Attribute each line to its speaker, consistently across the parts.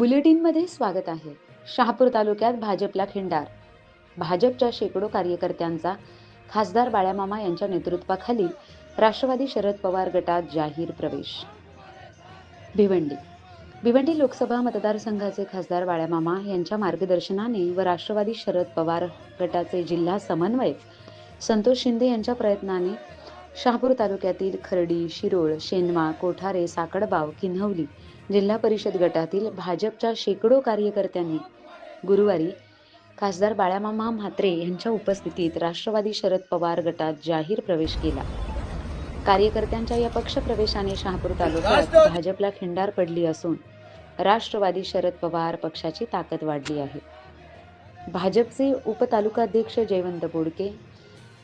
Speaker 1: बुलेटिनमध्ये स्वागत आहे. शहापूर तालुक्यात भाजपला खिंडार. भाजपच्या शेकडो कार्यकर्त्यांचा खासदार बाळ्यामामा यांच्या नेतृत्वाखाली राष्ट्रवादी शरद पवार गटात जाहीर प्रवेश. भिवंडी. भिवंडी लोकसभा मतदारसंघाचे खासदार बाळ्यामामा यांच्या मार्गदर्शनाने व राष्ट्रवादी शरद पवार गटाचे जिल्हा समन्वयक संतोष शिंदे यांच्या प्रयत्नाने शहापूर तालुक्यातील खर्डी शिरोळ शेनवा कोठारे साकडबाव किन्हवली जिल्हा परिषद गटातील भाजपच्या शेकडो कार्यकर्त्यांनी गुरुवारी खासदार बाळामामा म्हात्रे यांच्या उपस्थितीत राष्ट्रवादी शरद पवार गटात जाहीर प्रवेश केला. कार्यकर्त्यांच्या या पक्षप्रवेशाने शहापूर तालुक्यात भाजपला खिंडार पडली असून राष्ट्रवादी शरद पवार पक्षाची ताकद वाढली आहे. भाजपचे उपतालुकाध्यक्ष जयवंत बोडके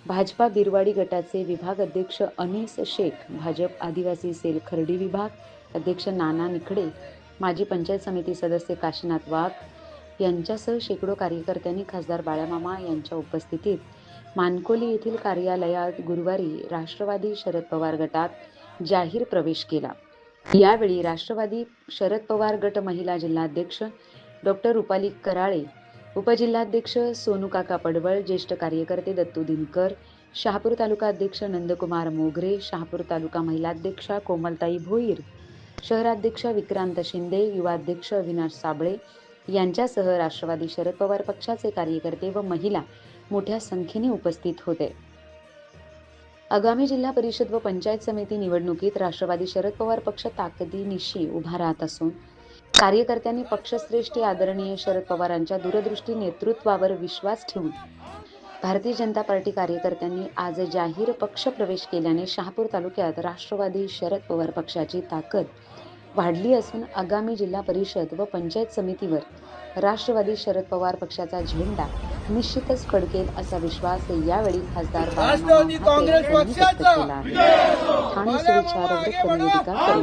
Speaker 1: भाजपा बिरवाडी गटाचे विभाग अध्यक्ष अनिस शेख भाजप आदिवासी सेल खर्डी विभाग अध्यक्ष नाना निकडे माजी पंचायत समिती सदस्य काशीनाथ वाघ यांच्यासह शेकडो कार्यकर्त्यांनी खासदार बाळामामा यांच्या उपस्थितीत मानकोली येथील कार्यालयात गुरुवारी राष्ट्रवादी शरद पवार गटात जाहीर प्रवेश केला. यावेळी राष्ट्रवादी शरद पवार गट महिला जिल्हाध्यक्ष डॉक्टर रुपाली कराळे उपजिल्हाध्यक्ष सोनू काका पडवळ ज्येष्ठ कार्यकर्ते दत्तू दिनकर शहापूर तालुका अध्यक्ष नंदकुमार मोगरे शहापूर तालुका महिलाध्यक्षा कोमलताई भोईर शहराध्यक्ष विक्रांत शिंदे युवाध्यक्ष अविनाश साबळे यांच्यासह राष्ट्रवादी शरद पवार पक्षाचे कार्यकर्ते व महिला मोठ्या संख्येने उपस्थित होते. आगामी जिल्हा परिषद व पंचायत समिती निवडणुकीत राष्ट्रवादी शरद पवार पक्ष ताकदीनिशी उभा राहत असून कार्यकर्त्यांनी पक्षश्रेष्ठी आदरणीय शरद पवारांच्या दूरदृष्टी नेतृत्वावर विश्वास ठेवून भारतीय जनता पार्टी कार्यकर्त्यांनी आज जाहीर पक्ष प्रवेश केल्याने शहापूर तालुक्यात राष्ट्रवादी शरद पवार पक्षाची ताकद वाढली असून आगामी जिल्हा परिषद व पंचायत समितीवर राष्ट्रवादी शरद पवार पक्षाचा झेंडा निश्चितच फडकेल असा विश्वास यावेळी खासदार ठाणे सुविचार